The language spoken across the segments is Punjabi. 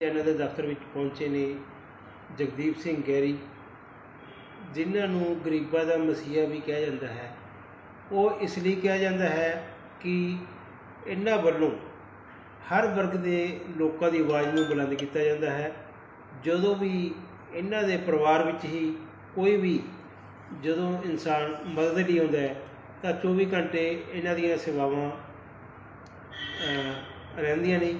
ਇਹਨਾਂ ਦੇ ਦਫ਼ਤਰ ਵਿੱਚ ਪਹੁੰਚੇ ਨੇ ਜਗਦੀਪ ਸਿੰਘ ਗੈਰੀ ਜਿਨ੍ਹਾਂ ਨੂੰ ਗਰੀਬਾਂ ਦਾ ਮਸੀਹਾ ਵੀ ਕਿਹਾ ਜਾਂਦਾ ਹੈ। ਉਹ ਇਸ ਲਈ ਕਿਹਾ ਜਾਂਦਾ ਹੈ ਕਿ ਇਹਨਾਂ ਵੱਲੋਂ ਹਰ ਵਰਗ ਦੇ ਲੋਕਾਂ ਦੀ ਆਵਾਜ਼ ਨੂੰ ਬੁਲੰਦ ਕੀਤਾ ਜਾਂਦਾ ਹੈ। ਜਦੋਂ ਵੀ ਇਹਨਾਂ ਦੇ ਪਰਿਵਾਰ ਵਿੱਚ ਹੀ ਕੋਈ ਵੀ ਜਦੋਂ ਇਨਸਾਨ ਮਦਦ ਲਈ ਆਉਂਦਾ ਹੈ, ਤਾਂ 24 ਘੰਟੇ ਇਹਨਾਂ ਦੀਆਂ ਸੇਵਾਵਾਂ ਰਹਿੰਦੀਆਂ ਨੇ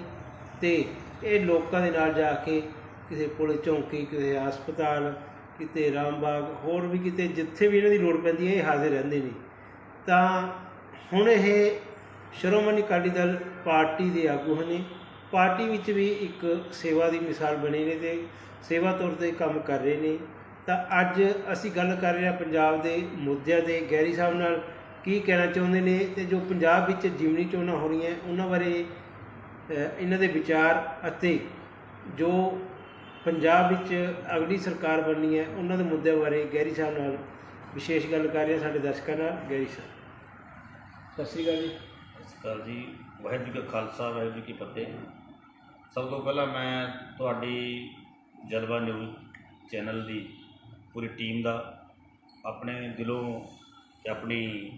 ਤੇ ਇਹ ਲੋਕਾਂ ਦੇ ਨਾਲ ਜਾ ਕੇ ਕਿਸੇ ਪੁਲਿਸ ਚੌਂਕੀ, ਕਿਸੇ ਹਸਪਤਾਲ, ਕਿਤੇ ਰਾਮਬਾਗ, ਹੋਰ ਵੀ ਕਿਤੇ ਜਿੱਥੇ ਵੀ ਇਹਨਾਂ ਦੀ ਲੋੜ ਪੈਂਦੀ ਹੈ, ਇਹ ਹਾਜ਼ਰ ਰਹਿੰਦੇ ਨੇ। ਤਾਂ ਹੁਣ ਇਹ ਸ਼੍ਰੋਮਣੀ ਅਕਾਲੀ ਦਲ ਪਾਰਟੀ ਦੇ ਆਗੂ ਨੇ ਪਾਰਟੀ ਵਿੱਚ ਵੀ ਇੱਕ ਸੇਵਾ ਦੀ ਮਿਸਾਲ ਬਣੀ ਨੇ ਤੇ ਸੇਵਾ ਤੌਰ ਤੇ ਕੰਮ ਕਰ ਰਹੇ ਨੇ। ਤਾਂ ਅੱਜ ਅਸੀਂ ਗੱਲ ਕਰ ਰਹੇ ਹਾਂ ਪੰਜਾਬ ਦੇ ਮੁੱਦਿਆਂ ਦੇ ਗੈਰੀ ਸਾਹਿਬ ਨਾਲ ਕੀ ਕਹਿਣਾ ਚਾਹੁੰਦੇ ਨੇ ਤੇ ਜੋ ਪੰਜਾਬ ਵਿੱਚ ਜਿਮਨੀ ਚੋਣਾਂ ਹੋ ਰਹੀਆਂ, ਉਹਨਾਂ ਬਾਰੇ ਇਹਨਾਂ ਦੇ ਵਿਚਾਰ ਅਤੇ ਜੋ ਪੰਜਾਬ ਵਿੱਚ ਅਗਲੀ ਸਰਕਾਰ ਬਣਨੀ ਹੈ, ਉਹਨਾਂ ਦੇ ਮੁੱਦਿਆਂ ਬਾਰੇ ਗੈਰੀ ਸਾਹਿਬ ਨਾਲ ਵਿਸ਼ੇਸ਼ ਗੱਲ ਕਰ ਰਿਹਾ ਸਾਡੇ ਦਰਸ਼ਕਾਂ ਨਾਲ। ਗੈਰੀ ਸਾਹਿਬ ਸਤਿ ਸ਼੍ਰੀ ਅਕਾਲ ਜੀ। ਸਤਿ ਸ਼੍ਰੀ ਅਕਾਲ ਜੀ। ਵਾਹਿਗੁਰੂ ਜੀ ਕਾ ਖਾਲਸਾ, ਵਾਹਿਗੁਰੂ ਜੀ ਕੀ ਫਤਿਹ। ਸਭ ਤੋਂ ਪਹਿਲਾਂ ਮੈਂ ਤੁਹਾਡੀ ਜਲਵਾ ਨਿਊਜ਼ ਚੈਨਲ ਦੀ ਪੂਰੀ ਟੀਮ ਦਾ ਆਪਣੇ ਦਿਲੋਂ ਤੇ ਆਪਣੀ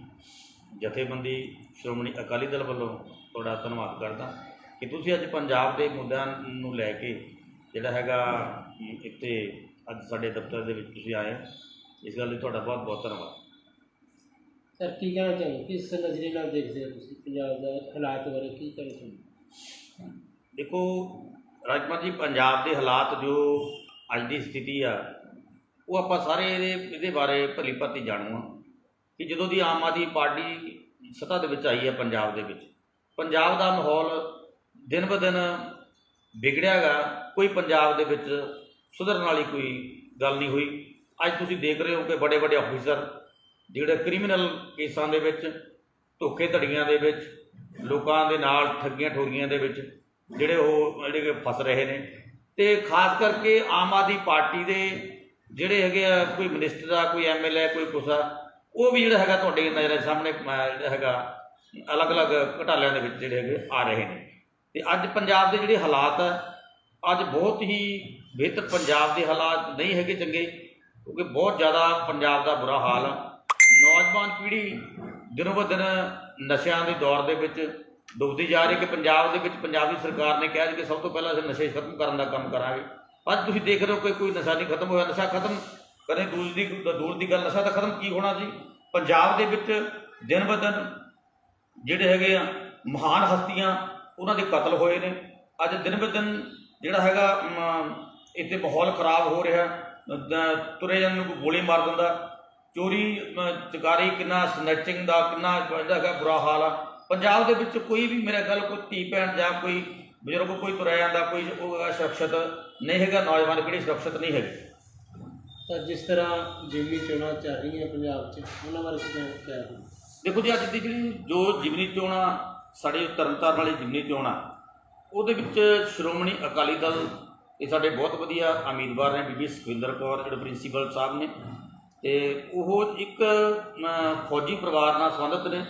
ਜਥੇਬੰਦੀ ਸ਼੍ਰੋਮਣੀ ਅਕਾਲੀ ਦਲ ਵੱਲੋਂ ਤੁਹਾਡਾ ਧੰਨਵਾਦ ਕਰਦਾ। ਕਿ ਤੁਸੀਂ ਅੱਜ ਪੰਜਾਬ ਦੇ ਮੁੱਦਿਆਂ ਨੂੰ ਲੈ ਕੇ ਜਿਹੜਾ ਹੈਗਾ ਇੱਥੇ ਅੱਜ ਸਾਡੇ ਦਫ਼ਤਰ ਦੇ ਵਿੱਚ ਤੁਸੀਂ ਆਏ। ਇਸ ਗੱਲ ਲਈ ਤੁਹਾਡਾ ਬਹੁਤ ਬਹੁਤ ਧੰਨਵਾਦ ਸਰ ਕੀ ਕਹਿਣਾ ਚਾਹੁੰਦੇ ਕਿਸ ਨਜ਼ਰੀਏ ਨਾਲ ਦੇਖਦੇ ਹੋ ਤੁਸੀਂ ਪੰਜਾਬ ਦਾ ਹਾਲਾਤ ਬਾਰੇ ਕੀ ਕਹਿਣਾ ਚਾਹੁੰਦੇ ਦੇਖੋ ਰਾਜਕੁਮਾਰ ਜੀ ਪੰਜਾਬ ਦੇ ਹਾਲਾਤ ਜੋ ਅੱਜ ਦੀ ਸਥਿਤੀ ਆ ਉਹ ਆਪਾਂ ਸਾਰੇ ਇਹਦੇ ਇਹਦੇ ਬਾਰੇ ਭਲੀ ਭਾਂਤੀ ਜਾਣੂ ਆ ਕਿ ਜਦੋਂ ਦੀ ਆਮ ਆਦਮੀ ਪਾਰਟੀ ਸੱਤਾ ਦੇ ਵਿੱਚ ਆਈ ਹੈ ਪੰਜਾਬ ਦੇ ਵਿੱਚ ਪੰਜਾਬ ਦਾ ਮਾਹੌਲ ਦਿਨ ਬ ਦਿਨ ਵਿਗੜਿਆਗਾ, ਕੋਈ ਪੰਜਾਬ ਦੇ ਵਿੱਚ ਸੁਧਰਨ ਵਾਲੀ ਕੋਈ ਗੱਲ ਨਹੀਂ ਹੋਈ। ਅੱਜ ਤੁਸੀਂ ਦੇਖ ਰਹੇ ਹੋ ਕਿ ਬੜੇ ਵੱਡੇ ਅਫੀਸਰ ਜਿਹੜੇ ਕ੍ਰਿਮੀਨਲ ਕੇਸਾਂ ਦੇ ਵਿੱਚ ਧੋਖੇ ਧੜੀਆਂ ਦੇ ਵਿੱਚ, ਲੋਕਾਂ ਦੇ ਨਾਲ ਠੱਗੀਆਂ ਠੋਰੀਆਂ ਦੇ ਵਿੱਚ ਜਿਹੜੇ ਉਹ ਜਿਹੜੇ ਕਿ ਫਸ ਰਹੇ ਨੇ ਤੇ ਖਾਸ ਕਰਕੇ ਆਮ ਆਦਮੀ ਪਾਰਟੀ ਦੇ ਜਿਹੜੇ ਹੈਗੇ ਆ, ਕੋਈ ਮਿਨਿਸਟਰ ਆ, ਕੋਈ ਐਮਐਲਏ ਕੋਈ ਕੁਛ ਆ, ਉਹ ਵੀ ਜਿਹੜਾ ਹੈਗਾ ਤੁਹਾਡੇ ਨਜ਼ਰ ਦੇ ਸਾਹਮਣੇ ਜਿਹੜਾ ਹੈਗਾ, ਅਲੱਗ-ਅਲੱਗ ਘਟਾਲਿਆਂ ਦੇ ਵਿੱਚ ਜਿਹੜੇ ਹੈਗੇ ਆ ਰਹੇ ਨੇ। ਤੇ ਅੱਜ ਪੰਜਾਬ ਦੇ ਜਿਹੜੇ ਹਾਲਾਤ ਹੈ ਅੱਜ ਬਹੁਤ ਹੀ ਬਿਹਤਰ ਪੰਜਾਬ ਦੇ ਹਾਲਾਤ ਨਹੀਂ ਹੈਗੇ ਚੰਗੇ, ਕਿਉਂਕਿ ਬਹੁਤ ਜ਼ਿਆਦਾ ਪੰਜਾਬ ਦਾ ਬੁਰਾ ਹਾਲ ਆ। ਨੌਜਵਾਨ ਪੀੜ੍ਹੀ ਦਿਨੋਂ ਬ ਦਿਨ ਨਸ਼ਿਆਂ ਦੇ ਦੌਰ ਦੇ ਵਿੱਚ ਡੁੱਬਦੀ ਜਾ ਰਹੀ ਕਿ ਪੰਜਾਬ ਦੇ ਵਿੱਚ ਪੰਜਾਬ ਦੀ ਸਰਕਾਰ ਨੇ ਕਿਹਾ ਸੀ ਕਿ ਸਭ ਤੋਂ ਪਹਿਲਾਂ ਅਸੀਂ ਨਸ਼ੇ ਖਤਮ ਕਰਨ ਦਾ ਕੰਮ ਕਰਾਂਗੇ। ਅੱਜ ਤੁਸੀਂ ਦੇਖ ਰਹੇ ਹੋ ਕਿ ਕੋਈ ਨਸ਼ਾ ਨਹੀਂ ਖਤਮ ਹੋਇਆ, ਨਸ਼ਾ ਖਤਮ ਕਦੇ ਦੂਰ ਦੀ ਦੂਰ ਦੀ ਗੱਲ, ਨਸ਼ਾ ਤਾਂ ਖਤਮ ਕੀ ਹੋਣਾ ਸੀ ਪੰਜਾਬ ਦੇ ਵਿੱਚ ਦਿਨ ਬ ਦਿਨ ਜਿਹੜੇ ਹੈਗੇ ਆ, ਮਹਾਨ ਹਸਤੀਆਂ ਉਹਨਾਂ ਦੇ ਕਤਲ ਹੋਏ ਨੇ। ਅੱਜ ਦਿਨ ਬ ਦਿਨ ਜਿਹੜਾ ਹੈਗਾ ਇੱਥੇ ਮਾਹੌਲ ਖਰਾਬ ਹੋ ਰਿਹਾ। ਤੁਰੇ ਜਾਂਦੇ ਨੂੰ ਗੋਲੀ ਮਾਰ ਦਿੰਦਾ। ਚੋਰੀ ਚਕਾਰੀ ਕਿੰਨਾ ਸਨੈਚਿੰਗ ਦਾ ਕਿੰਨਾ ਜਿਹੜਾ ਹੈਗਾ ਬੁਰਾ ਹਾਲ ਆ। ਪੰਜਾਬ ਦੇ ਵਿੱਚ ਕੋਈ ਵੀ ਮੇਰੇ ਗੱਲ ਕੋਈ ਧੀ ਭੈਣ ਜਾਂ ਕੋਈ ਬਜ਼ੁਰਗ ਕੋਈ ਤੁਰਿਆ ਜਾਂਦਾ ਕੋਈ ਉਹ ਸੁਰੱਖਿਅਤ ਨਹੀਂ ਹੈਗਾ ਨੌਜਵਾਨ ਪੀੜ੍ਹੀ ਸੁਰੱਖਿਅਤ ਨਹੀਂ ਹੈਗੀ। ਤਾਂ ਜਿਸ ਤਰ੍ਹਾਂ ਜਿਮਨੀ ਚੋਣਾਂ ਚੱਲ ਰਹੀਆਂ ਪੰਜਾਬ 'ਚ ਉਹਨਾਂ ਬਾਰੇ ਕੀ ਕਹਿਣਾ ਦੇਖੋ ਜੀ ਅੱਜ ਦੀ ਜਿਹੜੀ ਜੋ ਜਿਮਨੀ ਚੋਣਾਂ ਸਾਡੇ ਤਰਨਤਾਰਨ ਵਾਲੀ ਜਿਮਨੀ ਆ, ਉਹਦੇ ਵਿੱਚ ਸ਼੍ਰੋਮਣੀ ਅਕਾਲੀ ਦਲ ਇਹ ਸਾਡੇ ਬਹੁਤ ਵਧੀਆ ਉਮੀਦਵਾਰ ਨੇ, ਬੀਬੀ ਸੁਖਵਿੰਦਰ ਕੌਰ, ਜਿਹੜੇ ਪ੍ਰਿੰਸੀਪਲ ਸਾਹਿਬ ਨੇ। ਤੇ ਉਹ ਇੱਕ ਫੌਜੀ ਪਰਿਵਾਰ ਨਾਲ ਸੰਬੰਧਿਤ ਨੇ।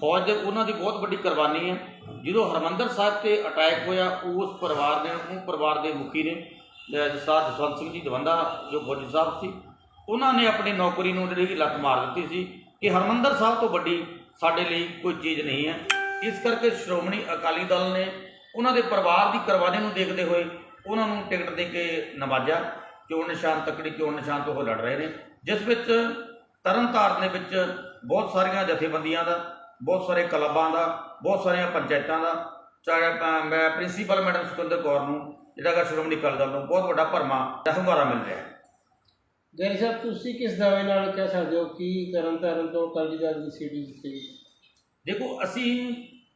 ਫੌਜ ਦੇ ਉਹਨਾਂ ਦੀ ਬਹੁਤ ਵੱਡੀ ਕੁਰਬਾਨੀ ਹੈ। ਜਦੋਂ ਹਰਮੰਦਰ ਸਾਹਿਬ ਤੇ ਅਟੈਕ ਹੋਇਆ, ਉਸ ਪਰਿਵਾਰ ਨੇ ਉਹ ਪਰਿਵਾਰ ਦੇ ਮੁਖੀ ਨੇ, ਅਹ ਜਸਵੰਤ ਸਿੰਘ ਜੀ, ਦਵੰਦਾ, ਜੋ ਫੌਜੀ ਸਾਹਿਬ ਸੀ, ਉਹਨਾਂ ਨੇ ਆਪਣੀ ਨੌਕਰੀ ਨੂੰ ਜਿਹੜੀ ਲੱਤ ਮਾਰ ਦਿੱਤੀ ਸੀ ਕਿ ਹਰਮੰਦਰ ਸਾਹਿਬ ਤੋਂ ਵੱਡੀ ਸਾਡੇ ਲਈ ਕੋਈ ਚੀਜ਼ ਨਹੀਂ ਹੈ। ਇਸ ਕਰਕੇ ਸ਼੍ਰੋਮਣੀ ਅਕਾਲੀ ਦਲ ਨੇ ਉਹਨਾਂ ਦੇ ਪਰਿਵਾਰ ਦੀ ਕੁਰਬਾਨੀ ਨੂੰ ਦੇਖਦੇ ਹੋਏ ਉਹਨਾਂ ਨੂੰ ਟਿਕਟ ਦੇ ਕੇ ਨਵਾਜਿਆ। ਚੋਣ ਨਿਸ਼ਾਨ ਤੱਕੜੀ ਚੋਣ ਨਿਸ਼ਾਨ ਤੋਂ ਉਹ ਲੜ ਰਹੇ ਨੇ। ਜਿਸ ਵਿੱਚ ਤਰਨਤਾਰਨ ਦੇ ਵਿੱਚ ਬਹੁਤ ਸਾਰੀਆਂ ਜਥੇਬੰਦੀਆਂ ਦਾ ਬਹੁਤ ਸਾਰੇ ਕਲੱਬਾਂ ਦਾ ਬਹੁਤ ਸਾਰੀਆਂ ਪੰਚਾਇਤਾਂ ਦਾ ਚਾਹੇ ਮੈਂ ਪ੍ਰਿੰਸੀਪਲ ਮੈਡਮ ਸੁਖਿੰਦਰ ਕੌਰ ਨੂੰ ਜਿਹੜਾ ਕਿ ਸ਼੍ਰੋਮਣੀ ਅਕਾਲੀ ਦਲ ਨੂੰ ਬਹੁਤ ਵੱਡਾ ਭਰਮਾ ਜਾਂ ਹੁੰਗਾਰਾ ਮਿਲ ਰਿਹਾ ਹੈ। ਗੈਰੀ ਸਾਹਿਬ ਤੁਸੀਂ ਕਿਸ ਦਾਅਵੇ ਨਾਲ ਕਹਿ ਸਕਦੇ ਹੋ ਕਿ ਤਰਨ ਤਾਰਨ ਤੋਂ ਅਕਾਲੀ ਦਲ ਦੀ ਸੀਟ ਜਿੱਤੇਗੀ ਦੇਖੋ ਅਸੀਂ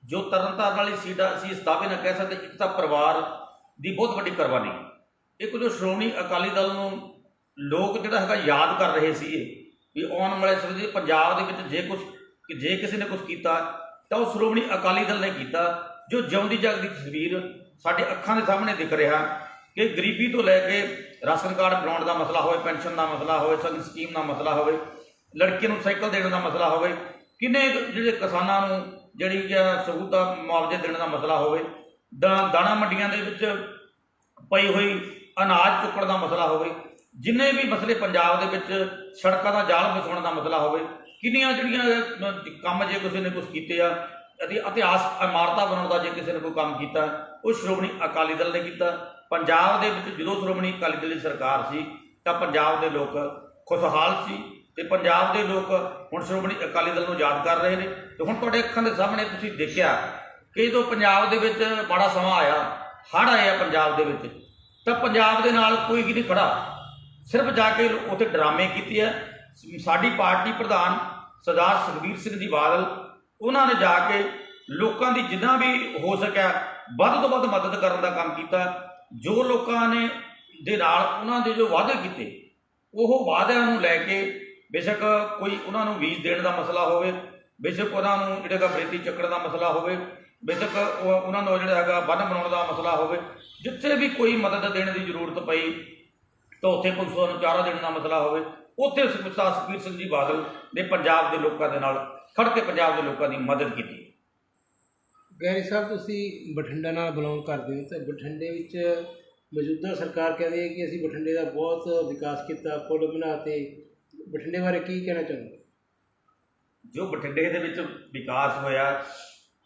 ਜੋ ਤਰਨਤਾਰਨ ਵਾਲੀ ਸੀਟ ਆ, ਅਸੀਂ ਇਸ ਦਾਅਵੇ ਨਾਲ ਕਹਿ ਸਕਦੇ, ਇੱਕ ਤਾਂ ਪਰਿਵਾਰ ਦੀ ਬਹੁਤ ਵੱਡੀ ਕੁਰਬਾਨੀ। ਇੱਕ ਜੋ ਸ਼੍ਰੋਮਣੀ ਅਕਾਲੀ ਦਲ ਨੂੰ ਲੋਕ ਜਿਹੜਾ ਹੈਗਾ ਯਾਦ ਕਰ ਰਹੇ ਸੀ ਵੀ ਆਉਣ ਵਾਲੇ ਸਮੇਂ 'ਚ ਪੰਜਾਬ ਦੇ ਵਿੱਚ ਜੇ ਕੁਝ ਜੇ ਕਿਸੇ ਨੇ ਕੁਝ ਕੀਤਾ, ਤਾਂ ਉਹ ਸ਼੍ਰੋਮਣੀ ਅਕਾਲੀ ਦਲ ਨੇ ਕੀਤਾ। ਜੋ ਜਿਉਂਦੀ ਜਾਗਦੀ ਤਸਵੀਰ ਸਾਡੇ ਅੱਖਾਂ ਦੇ ਸਾਹਮਣੇ ਦਿਖ ਰਿਹਾ ਕਿ ਗਰੀਬੀ ਤੋਂ ਲੈ ਕੇ ਰਾਸ਼ਨ ਕਾਰਡ ਬਣਾਉਣ ਦਾ ਮਸਲਾ ਹੋਵੇ, ਪੈਨਸ਼ਨ ਦਾ ਮਸਲਾ ਹੋਵੇ, ਸਗਨ ਸਕੀਮ ਦਾ ਮਸਲਾ ਹੋਵੇ, ਲੜਕੀਆਂ ਨੂੰ ਸਾਈਕਲ ਦੇਣ ਦਾ ਮਸਲਾ ਹੋਵੇ, ਕਿੰਨੇ ਜਿਹੜੇ ਕਿਸਾਨਾਂ ਨੂੰ ਜਿਹੜੀ ਆ ਸਹੂਲਤਾਂ ਮੁਆਵਜ਼ੇ ਦੇਣ ਦਾ ਮਸਲਾ ਹੋਵੇ, ਦਾ- ਦਾਣਾ ਮੰਡੀਆਂ ਦੇ ਵਿੱਚ ਪਈ ਹੋਈ ਅਨਾਜ ਚੁੱਕਣ ਦਾ ਮਸਲਾ ਹੋਵੇ, ਜਿੰਨੇ ਵੀ ਮਸਲੇ ਪੰਜਾਬ ਦੇ ਵਿੱਚ ਸੜਕਾਂ ਦਾ ਜਾਲ ਵਿਛਾਉਣ ਦਾ ਮਸਲਾ ਹੋਵੇ, ਕਿੰਨੀਆਂ ਜਿਹੜੀਆਂ ਕੰਮ ਜੇ ਕਿਸੇ ਨੇ ਕੁਝ ਕੀਤੇ ਆ ਅਤੇ ਇਤਿਹਾਸ ਇਮਾਰਤਾਂ ਬਣਾਉਣ ਦਾ ਜੇ ਕਿਸੇ ਨੇ ਕੋਈ ਕੰਮ ਕੀਤਾ, ਉਹ ਸ਼੍ਰੋਮਣੀ ਅਕਾਲੀ ਦਲ ਨੇ ਕੀਤਾ। ਪੰਜਾਬ ਦੇ ਵਿੱਚ ਜਦੋਂ ਸ਼੍ਰੋਮਣੀ ਅਕਾਲੀ ਦਲ ਦੀ ਸਰਕਾਰ ਸੀ, ਤਾਂ ਪੰਜਾਬ ਦੇ ਲੋਕ ਖੁਸ਼ਹਾਲ ਸੀ ਤੇ ਪੰਜਾਬ ਦੇ ਲੋਕ ਹੁਣ ਸ਼੍ਰੋਮਣੀ ਅਕਾਲੀ ਦਲ ਨੂੰ ਯਾਦ ਕਰ ਰਹੇ ਨੇ। ਤੇ ਹੁਣ ਤੁਹਾਡੇ ਅੱਖਾਂ ਦੇ ਸਾਹਮਣੇ ਤੁਸੀਂ ਦੇਖਿਆ ਕਿ ਜਦੋਂ ਪੰਜਾਬ ਦੇ ਵਿੱਚ ਬੜਾ ਸਮਾਂ ਆਇਆ, ਹੜ੍ਹ ਆਏ ਆ ਪੰਜਾਬ ਦੇ ਵਿੱਚ, ਤਾਂ ਪੰਜਾਬ ਦੇ ਨਾਲ ਕੋਈ ਵੀ ਨਹੀਂ ਖੜਾ ਸਿਰਫ ਜਾ ਕੇ ਉੱਥੇ ਡਰਾਮੇ ਕੀਤੇ ਆ ਸਾਡੀ ਪਾਰਟੀ ਪ੍ਰਧਾਨ ਸਰਦਾਰ ਸੁਖਬੀਰ ਸਿੰਘ ਜੀ ਬਾਦਲ, ਉਹਨਾਂ ਨੇ ਜਾ ਕੇ ਲੋਕਾਂ ਦੀ ਜਿੰਨਾ ਵੀ ਹੋ ਸਕਿਆ, ਵੱਧ ਤੋਂ ਵੱਧ ਮਦਦ ਕਰਨ ਦਾ ਕੰਮ ਕੀਤਾ। ਜੋ ਲੋਕਾਂ ਨੇ ਦੇ ਨਾਲ ਉਹਨਾਂ ਦੇ ਜੋ ਵਾਅਦੇ ਕੀਤੇ, ਉਹ ਵਾਅਦਿਆਂ ਨੂੰ ਲੈ ਕੇ ਬੇਸ਼ੱਕ ਕੋਈ ਉਹਨਾਂ ਨੂੰ ਵੀਜ਼ ਦੇਣ ਦਾ ਮਸਲਾ ਹੋਵੇ, ਬੇਸ਼ੱਕ ਉਹਨਾਂ ਨੂੰ ਜਿਹੜਾ ਹੈਗਾ ਬਰੇਤੀ ਚੱਕਣ ਦਾ ਮਸਲਾ ਹੋਵੇ, ਬੇਸ਼ੱਕ ਉਹਨਾਂ ਨੂੰ ਜਿਹੜਾ ਹੈਗਾ ਬੰਨ ਬਣਾਉਣ ਦਾ ਮਸਲਾ ਹੋਵੇ, ਜਿੱਥੇ ਵੀ ਕੋਈ ਮਦਦ ਦੇਣ ਦੀ ਜ਼ਰੂਰਤ ਪਈ, ਤਾਂ ਉੱਥੇ ਪੁਲਿਸ ਨੂੰ ਚਾਰਾ ਦੇਣ ਦਾ ਮਸਲਾ ਹੋਵੇ, ਉੱਥੇ ਸਰਦਾਰ ਸੁਖਬੀਰ ਸਿੰਘ ਜੀ ਬਾਦਲ ਨੇ ਪੰਜਾਬ ਦੇ ਲੋਕਾਂ ਦੇ ਨਾਲ ਖੜ ਕੇ ਪੰਜਾਬ ਦੇ ਲੋਕਾਂ ਦੀ ਮਦਦ ਕੀਤੀ। ਗੈਰੀ ਸਾਹਿਬ, ਤੁਸੀਂ ਬਠਿੰਡਾ ਨਾਲ ਬਿਲੋਂਗ ਕਰਦੇ ਹੋ, ਤਾਂ ਬਠਿੰਡੇ ਵਿੱਚ ਮੌਜੂਦਾ ਸਰਕਾਰ ਕਹਿੰਦੀ ਹੈ ਕਿ ਅਸੀਂ ਬਠਿੰਡੇ ਦਾ ਬਹੁਤ ਵਿਕਾਸ ਕੀਤਾ ਪੁਲ ਬਣਾਤੇ ਬਠਿੰਡੇ ਬਾਰੇ ਕੀ ਕਹਿਣਾ ਚਾਹੁੰਦੇ ਜੋ ਬਠਿੰਡੇ ਦੇ ਵਿੱਚ ਵਿਕਾਸ ਹੋਇਆ,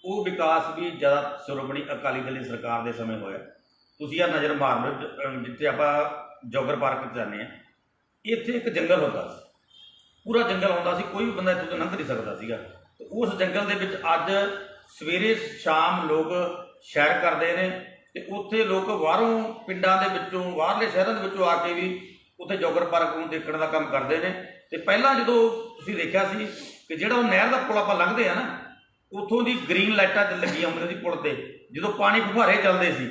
ਉਹ ਵਿਕਾਸ ਵੀ ਜ਼ਿਆਦਾ ਸ਼੍ਰੋਮਣੀ ਅਕਾਲੀ ਦਲ ਦੀ ਸਰਕਾਰ ਦੇ ਸਮੇਂ ਹੋਇਆ। ਤੁਸੀਂ ਆ ਨਜ਼ਰ ਮਾਰ ਲਓ ਜਿੱਥੇ ਆਪਾਂ ਜੋਗਰ ਪਾਰਕ ਜਾਂਦੇ ਆ ਇੱਥੇ ਇੱਕ ਜੰਗਲ ਹੁੰਦਾ ਸੀ। ਪੂਰਾ ਜੰਗਲ ਹੁੰਦਾ ਸੀ, ਕੋਈ ਵੀ ਬੰਦਾ ਇੱਥੋਂ ਤੋਂ ਲੰਘ ਨਹੀਂ ਸਕਦਾ ਸੀਗਾ। ਉਸ ਜੰਗਲ ਦੇ ਵਿੱਚ ਅੱਜ ਸਵੇਰੇ ਸ਼ਾਮ ਲੋਕ ਸੈਰ ਕਰਦੇ ਨੇ ਤੇ ਉੱਥੇ ਲੋਕ ਬਾਹਰੋਂ ਪਿੰਡਾਂ ਦੇ ਵਿੱਚੋਂ, ਬਾਹਰਲੇ ਸ਼ਹਿਰਾਂ ਦੇ ਵਿੱਚੋਂ ਆ ਕੇ ਵੀ ਉੱਥੇ ਜੋਗਰ ਪਾਰਕ ਨੂੰ ਦੇਖਣ ਦਾ ਕੰਮ ਕਰਦੇ ਨੇ। ਤੇ ਪਹਿਲਾਂ ਜਦੋਂ ਤੁਸੀਂ ਦੇਖਿਆ ਸੀ ਕਿ ਜਿਹੜਾ ਉਹ ਨਹਿਰ ਦਾ ਪੁਲ ਆਪਾਂ ਲੰਘਦੇ ਆ ਨਾ, ਉੱਥੋਂ ਦੀ ਗ੍ਰੀਨ ਲਾਈਟਾਂ ਤੇ ਲੱਗੀਆਂ ਹੁੰਦੀਆਂ ਸੀ ਪੁਲ ਤੇ, ਜਦੋਂ ਪਾਣੀ ਫੁਹਾਰੇ ਚੱਲਦੇ ਸੀ,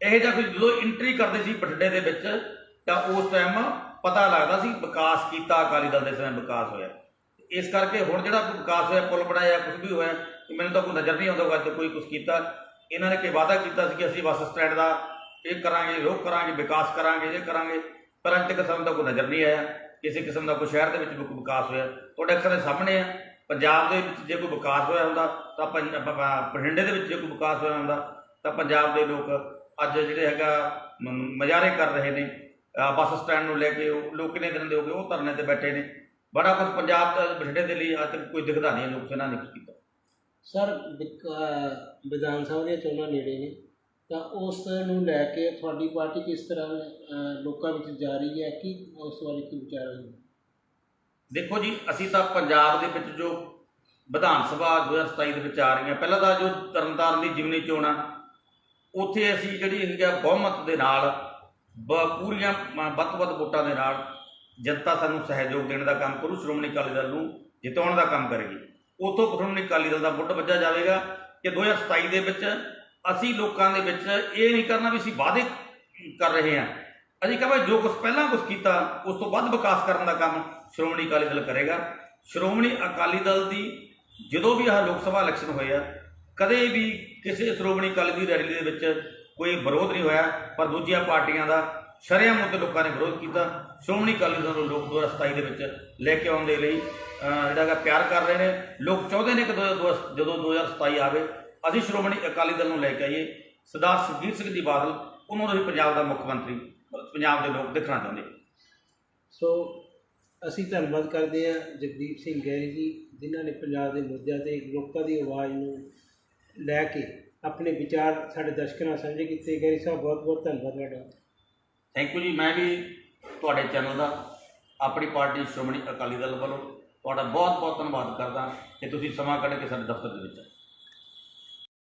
ਇਹ ਜਿਹਾ ਕੋਈ ਜਦੋਂ ਐਂਟਰੀ ਕਰਦੇ ਸੀ ਬਠਿੰਡੇ ਦੇ ਵਿੱਚ, ਤਾਂ ਉਸ ਟਾਈਮ ਪਤਾ ਲੱਗਦਾ ਸੀ ਵਿਕਾਸ ਕੀਤਾ, ਅਕਾਲੀ ਦਲ ਦੇ ਸਮੇਂ ਵਿਕਾਸ ਹੋਇਆ। ਇਸ ਕਰਕੇ ਹੁਣ ਜਿਹੜਾ ਵਿਕਾਸ ਹੋਇਆ, ਪੁਲ ਬਣਾਇਆ ਕੁਝ ਵੀ ਹੋਇਆ ਮੈਨੂੰ ਤਾਂ ਕੋਈ ਨਜ਼ਰ ਨਹੀਂ ਆਉਂਦਾ, ਅੱਜ ਕੋਈ ਕੁਝ ਕੀਤਾ। ਇਹਨਾਂ ਨੇ ਕਿ ਵਾਅਦਾ ਕੀਤਾ ਸੀ ਕਿ ਅਸੀਂ ਬੱਸ ਸਟੈਂਡ ਦਾ ਇਹ ਕਰਾਂਗੇ, ਉਹ ਕਰਾਂਗੇ, ਵਿਕਾਸ ਕਰਾਂਗੇ, ਇਹ ਕਰਾਂਗੇ। ਪਰ ਅੰਤ ਕਿਸਮ ਦਾ ਕੋਈ ਨਜ਼ਰ ਨਹੀਂ ਆਇਆ, ਕਿਸੇ ਕਿਸਮ ਦਾ ਕੋਈ ਸ਼ਹਿਰ ਦੇ ਵਿੱਚ ਵੀ ਕੋਈ ਵਿਕਾਸ ਹੋਇਆ। ਤੁਹਾਡੇ ਅੱਖਾਂ ਦੇ ਸਾਹਮਣੇ ਆ, ਪੰਜਾਬ ਦੇ ਵਿੱਚ ਜੇ ਕੋਈ ਵਿਕਾਸ ਹੋਇਆ ਹੁੰਦਾ, ਤਾਂ ਪੰਜ- ਬਠਿੰਡੇ ਦੇ ਵਿੱਚ ਜੇ ਕੋਈ ਵਿਕਾਸ ਹੋਇਆ ਹੁੰਦਾ, ਤਾਂ ਪੰਜਾਬ ਦੇ ਲੋਕ ਅੱਜ ਜਿਹੜੇ ਹੈਗਾ, ਮ- ਮਜ਼ਾਰੇ ਕਰ ਰਹੇ ਨੇ। ਬੱਸ ਸਟੈਂਡ ਨੂੰ ਲੈ ਕੇ ਉਹ ਲੋਕ ਕਿੰਨੇ ਦਿਨ ਦੇ ਹੋ ਗਏ, ਉਹ ਧਰਨੇ ਤੇ ਬੈਠੇ ਨੇ। ਬੜਾ ਕੁਝ ਪੰਜਾਬ ਦਾ ਬਠਿੰਡੇ ਦੇ ਲਈ ਅੱਜ ਤੱਕ ਕੋਈ ਦਿਖਦਾ ਨਹੀਂ, ਲੋਕ ਸੇਨਾ ਨੇ ਕੁਛ ਕੀਤਾ। ਸਰ ਵਿਧਾਨ ਸਭਾ ਦੀਆਂ ਚੋਣਾਂ ਨੇੜੇ ਨੇ। ਤਾਂ ਉਸ ਨੂੰ ਲੈ ਕੇ ਤੁਹਾਡੀ ਪਾਰਟੀ ਕਿਸ ਤਰ੍ਹਾਂ ਅਹ, ਲੋਕਾਂ ਵਿੱਚ ਜਾ ਰਹੀ ਹੈ? ਕਿ ਉਸ ਬਾਰੇ ਕੀ ਵਿਚਾਰ ਹੈ? ਦੇਖੋ ਜੀ ਅਸੀਂ ਤਾਂ ਪੰਜਾਬ ਦੇ ਵਿੱਚ ਜੋ ਵਿਧਾਨ ਸਭਾ 2027 ਦੇ ਵਿੱਚ ਆ ਰਹੀਆਂ ਪਹਿਲਾਂ ਤਾਂ ਜੋ ਤਰਨਤਾਰਨ ਦੀ ਜਿਮਨੀ ਚੋਣ ਆ ਉੱਥੇ ਅਸੀਂ ਜਿਹੜੀ ਹੈਗੀ ਆ ਬਹੁਮਤ ਦੇ ਨਾਲ ਬ- ਪੂਰੀਆਂ ਮ- ਵੱਧ ਤੋਂ ਵੱਧ ਵੋਟਾਂ ਦੇ ਨਾਲ ਜਨਤਾ ਸਾਨੂੰ ਸਹਿਯੋਗ ਦੇਣ ਦਾ ਕੰਮ ਕਰੂ ਸ਼੍ਰੋਮਣੀ ਅਕਾਲੀ ਦਲ ਨੂੰ ਜਿਤਾਉਣ ਦਾ ਕੰਮ ਕਰੇਗੀ। ਉਥੋਂ ਸ਼੍ਰੋਮਣੀ ਅਕਾਲੀ ਦਲ ਦਾ ਮੁੱਢ ਵੱਜਾ ਜਾਵੇਗਾ ਕਿ 2027 ਦੇ ਵਿੱਚ ਅਸੀਂ ਲੋਕਾਂ ਦੇ ਵਿੱਚ ਇਹ ਨਹੀਂ ਕਰਨਾ ਵੀ ਅਸੀਂ ਵਾਅਦੇ ਕਰ ਰਹੇ ਹਾਂ। ਅਸੀਂ ਕਹਾਂ ਜੋ ਕੁਝ ਪਹਿਲਾਂ ਕੁਝ ਕੀਤਾ ਉਸ ਤੋਂ ਵੱਧ ਵਿਕਾਸ ਕਰਨ ਦਾ ਕੰਮ ਸ਼੍ਰੋਮਣੀ ਅਕਾਲੀ ਦਲ ਕਰੇਗਾ। ਸ਼੍ਰੋਮਣੀ ਅਕਾਲੀ ਦਲ ਦੀ ਜਦੋਂ ਵੀ ਆਹ ਲੋਕ ਸਭਾ ਇਲੈਕਸ਼ਨ ਹੋਏ ਆ ਕਦੇ ਵੀ ਕਿਸੇ ਸ਼੍ਰੋਮਣੀ ਅਕਾਲੀ ਦੀ ਰੈਲੀ ਦੇ ਵਿੱਚ ਕੋਈ ਵਿਰੋਧ ਨਹੀਂ ਹੋਇਆ ਪਰ ਦੂਜੀਆਂ ਪਾਰਟੀਆਂ ਦਾ ਸ਼ਰੇਆਮ ਉੱਤੇ ਲੋਕਾਂ ਨੇ ਵਿਰੋਧ ਕੀਤਾ। ਸ਼੍ਰੋਮਣੀ ਅਕਾਲੀ ਦਲ ਨੂੰ ਲੋਕ 2027 ਦੇ ਵਿੱਚ ਲੈ ਕੇ ਆਉਣ ਦੇ ਲਈ ਅਹ, ਜਿਹੜਾ ਹੈਗਾ ਪਿਆਰ ਕਰ ਰਹੇ ਨੇ। ਲੋਕ ਚਾਹੁੰਦੇ ਨੇ ਕਿ ਦੋ- ਦੋ- ਜਦੋਂ 2027 ਆਵੇ ਅਸੀਂ ਸ਼੍ਰੋਮਣੀ ਅਕਾਲੀ ਦਲ ਨੂੰ ਲੈ ਕੇ ਆਈਏ। ਸਰਦਾਰ ਸੁਖਬੀਰ ਸਿੰਘ ਜੀ ਬਾਦਲ ਉਹਨਾਂ ਨੂੰ ਵੀ ਪੰਜਾਬ ਦਾ ਮੁੱਖ ਮੰਤਰੀ ਪੰਜਾਬ ਦੇ ਲੋਕ ਦੇਖਣਾ ਚਾਹੁੰਦੇ। ਸੋ ਅਸੀਂ ਧੰਨਵਾਦ ਕਰਦੇ ਹਾਂ ਜਗਦੀਪ ਸਿੰਘ ਗੈਰੀ ਜੀ ਜਿਨ੍ਹਾਂ ਨੇ ਪੰਜਾਬ ਦੇ ਮੁੱਦਿਆਂ ਤੇ ਲੋਕਾਂ ਦੀ ਆਵਾਜ਼ ਨੂੰ ਲੈ ਕੇ ਆਪਣੇ ਵਿਚਾਰ ਸਾਡੇ ਦਰਸ਼ਕਾਂ ਨਾਲ ਸਾਂਝੇ ਕੀਤੇ। ਗੈਰੀ ਸਾਹਿਬ ਬਹੁਤ ਬਹੁਤ ਧੰਨਵਾਦ ਤੁਹਾਡਾ। ਥੈਂਕ ਯੂ ਜੀ। ਮੈਂ ਵੀ ਤੁਹਾਡੇ ਚੈਨਲ ਦਾ ਆਪਣੀ ਪਾਰਟੀ ਸ਼੍ਰੋਮਣੀ ਅਕਾਲੀ ਦਲ ਵੱਲੋਂ ਤੁਹਾਡਾ ਬਹੁਤ ਬਹੁਤ ਧੰਨਵਾਦ ਕਰਦਾ ਕਿ ਤੁਸੀਂ ਸਮਾਂ ਕੱਢ ਕੇ ਸਾਡੇ ਦਫ਼ਤਰ ਦੇ ਵਿੱਚ ਆਏ।